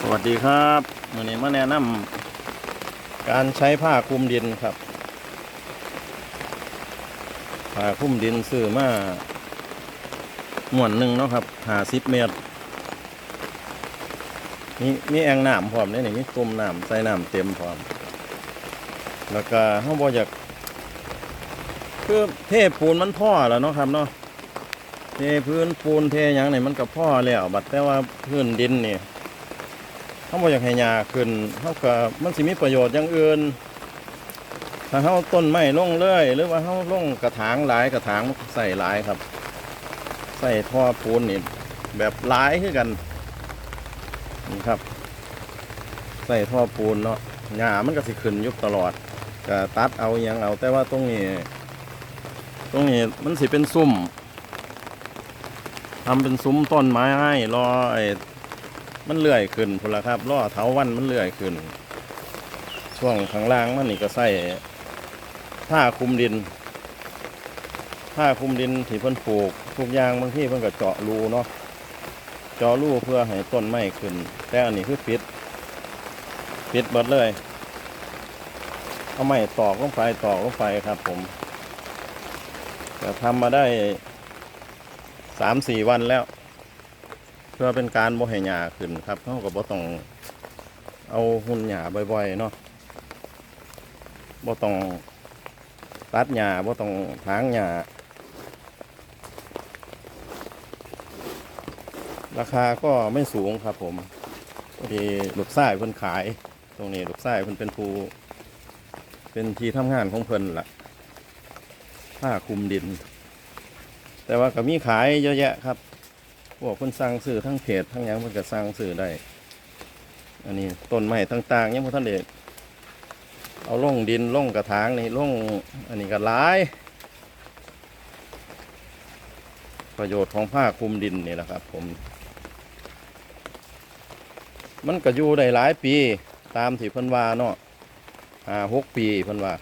สวัสดีครับวันนี้มาแนะนำการใช้ผ้าคลุมดินครับ ผ้าคลุมดินซื้อมาหมวนหนึ่งเนาะครับหาสิบเมตรมีมีแอ่งน้ำพร้อมเนี่ยนี่มีตุ่มน้ำใส่น้ำเต็มพร้อม แล้วก็ห้องบออยากคือเทปูนมันพ่อแล้วเนาะครับเนาะเทพื้นปูนเทหยังนี่มันก็พ่อแล้วบัดแต่ว่าพื้นดินเนี่ย เขาบอกอยากให้ยาขึ้นเขาก็มันสิมีประโยชน์อย่างอื่นถ้าเขาต้นไม้ลงเลยหรือว่าเขาลงกระถางหลายกระถางใส่หลายครับ ใส่ท่อปูนนี่แบบหลายคือกันนี่ครับ ใส่ท่อปูนเนาะหญ้ามันก็สิขึ้นยุบตลอดก็ตัดเอาอยังเอาแต่ว่าตรงนี้ ตรงนี้มันสิเป็นซุ้มทำเป็นซุ้มต้นไม้ให้รอไอ้ มันเลื่อยขึ้นพุ่นละครับล่อเถาวันมันเลื่อยขึ้น ช่วงข้างล่างมันนี่ก็ใส่ผ้าคลุมดิน ผ้าคลุมดินที่เพิ่นปลูกทุกอย่างบางที่เพิ่นก็เจาะรูเนาะเจาะรูเพื่อให้ต้นไม้ขึ้น แต่อันนี้คือปิดปิดเบิดเลยเอาไม้ตอกลงไปตอกลงไปครับผมแต่ทำมาได้สามสี่วันแล้ว เพื่อเป็นการบ่ให้หญ้าขึ้นครับเขาก็บ่ต้องเอาหุ่นหญ้าบ่อยๆเนาะบ่ต้องตัดหญ้าบ่ต้องถางหญ้าราคาก็ไม่สูงครับผมพอดีลูกชายเพิ่นขาย ตรงนี้ลูกชายเพิ่นเป็นผู้เป็นที่ทำงานของเพิ่นล่ะผ้าคลุมดิน แต่ว่าก็มีขายเยอะแยะครับ พวกคนสั่งซื้อทั้งเพจทั้งยังมันก็สั่งซื้อได้ อันนี้ต้นไม้ต่างๆยังพอท่านเด็กเอาล่งดินล่งกระถางนี่ล่งอันนี้ก็หลาย ประโยชน์ของผ้าคลุมดินนี่แหละครับ ผม มันก็อยู่ได้หลายปีตามที่เพิ่นว่าเนาะห้าหกปีเพิ่นว่า